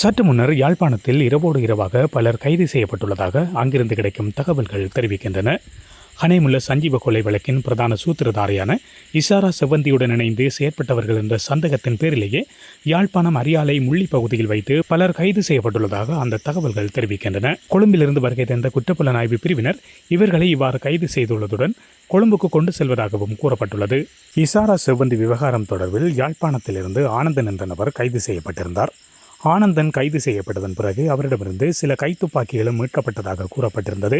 சற்று முன்னர் யாழ்ப்பாணத்தில் இரவோடு இரவாக பலர் கைது செய்யப்பட்டுள்ளதாக அங்கிருந்து கிடைக்கும் தகவல்கள் தெரிவிக்கின்றன. ஹனேமுல்ல சஞ்சீவ கொலை வழக்கின் பிரதான சூத்திரதாரியான இசாரா செவ்வந்தியுடன் இணைந்து செயற்பட்டவர்கள் என்ற சந்தேகத்தின் பேரிலேயே யாழ்ப்பாணம் அரியாலை முள்ளி பகுதியில் வைத்து பலர் கைது செய்யப்பட்டுள்ளதாக அந்த தகவல்கள் தெரிவிக்கின்றன. கொழும்பிலிருந்து வருகை தந்த குற்றப்புலனாய்வு பிரிவினர் இவர்களை இவ்வாறு கைது செய்துள்ளதுடன் கொழும்புக்கு கொண்டு செல்வதாகவும் கூறப்பட்டுள்ளது. இசாரா செவ்வந்தி விவகாரம் தொடர்பில் யாழ்ப்பாணத்திலிருந்து ஆனந்தன் என்ற நபர் கைது செய்யப்பட்டிருந்தார். ஆனந்தன் கைது செய்யப்பட்டதன் பிறகு அவரிடமிருந்து சில கைத்துப்பாக்கிகளும் மீட்கப்பட்டதாக கூறப்பட்டிருந்தது.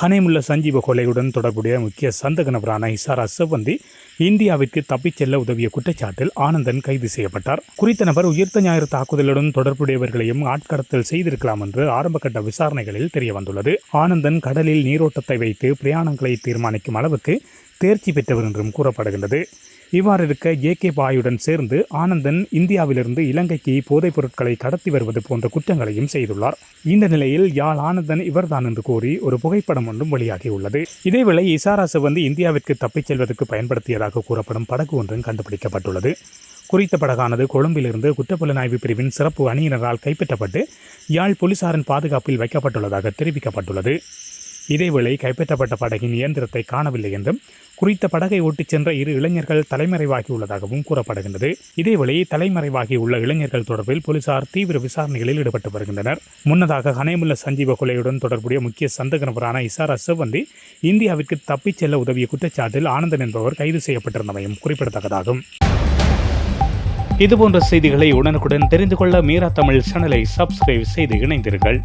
ஹனேமுல்ல சஞ்சீவ கொலையுடன் தொடர்புடைய முக்கிய சந்தக நபரான இசாரா செவ்வந்தி இந்தியாவிற்கு தப்பிச் செல்ல உதவிய குற்றச்சாட்டில் ஆனந்தன் கைது செய்யப்பட்டார். குறித்த நபர் உயிர்த்த ஞாயிறு தாக்குதலுடன் தொடர்புடையவர்களையும் ஆட்கடத்தல் செய்திருக்கலாம் என்று ஆரம்பகட்ட விசாரணைகளில் தெரியவந்துள்ளது. ஆனந்தன் கடலில் நீரோட்டத்தை வைத்து பிரயாணங்களை தீர்மானிக்கும் அளவுக்கு தேர்ச்சி பெற்றவர் என்றும் கூறப்படுகின்றது. இவ்வாறு இருக்க ஏ கே பாயுடன் சேர்ந்து ஆனந்தன் இந்தியாவிலிருந்து இலங்கைக்கு போதைப் பொருட்களை கடத்தி வருவது போன்ற குற்றங்களையும் செய்துள்ளார். இந்த நிலையில் யாழ் ஆனந்தன் இவர்தான் என்று கூறி ஒரு புகைப்படம் ஒன்றும் வெளியாகியுள்ளது. இதேவேளை இசாரா சிவந்தி இந்தியாவிற்கு தப்பிச் செல்வதற்கு பயன்படுத்தியதாக கூறப்படும் படகு ஒன்றும் கண்டுபிடிக்கப்பட்டுள்ளது. குறித்த படகானது கொழும்பிலிருந்து குற்றப்புலனாய்வு பிரிவின் சிறப்பு அணியினரால் கைப்பற்றப்பட்டு யாழ் போலீசாரின் பாதுகாப்பில் வைக்கப்பட்டுள்ளதாக தெரிவிக்கப்பட்டுள்ளது. இதேவேளை கைப்பற்றப்பட்ட படகின் இயந்திரத்தை காணவில்லை என்றும் குறித்த படகை ஓட்டிச் சென்ற இரு இளைஞர்கள் தலைமறைவாகியுள்ளதாகவும் கூறப்படுகின்றது. இதேவேளை தலைமறைவாகியுள்ள இளைஞர்கள் தொடர்பில் போலீசார் தீவிர விசாரணைகளில் ஈடுபட்டு வருகின்றனர். முன்னதாக ஹனேமுல்ல சஞ்சீவ கொலையுடன் தொடர்புடைய முக்கிய சந்தக நபரான இசாரா செவ்வந்தி இந்தியாவிற்கு தப்பிச் செல்ல உதவிய குற்றச்சாட்டில் ஆனந்தன் என்பவர் கைது செய்யப்பட்டிருந்தமையும் குறிப்பிடத்தக்கதாகும். இதுபோன்ற செய்திகளை உடனுக்குடன் தெரிந்து கொள்ள மீரா தமிழ் சேனலை சப்ஸ்கிரைப் செய்து இணைந்தீர்கள்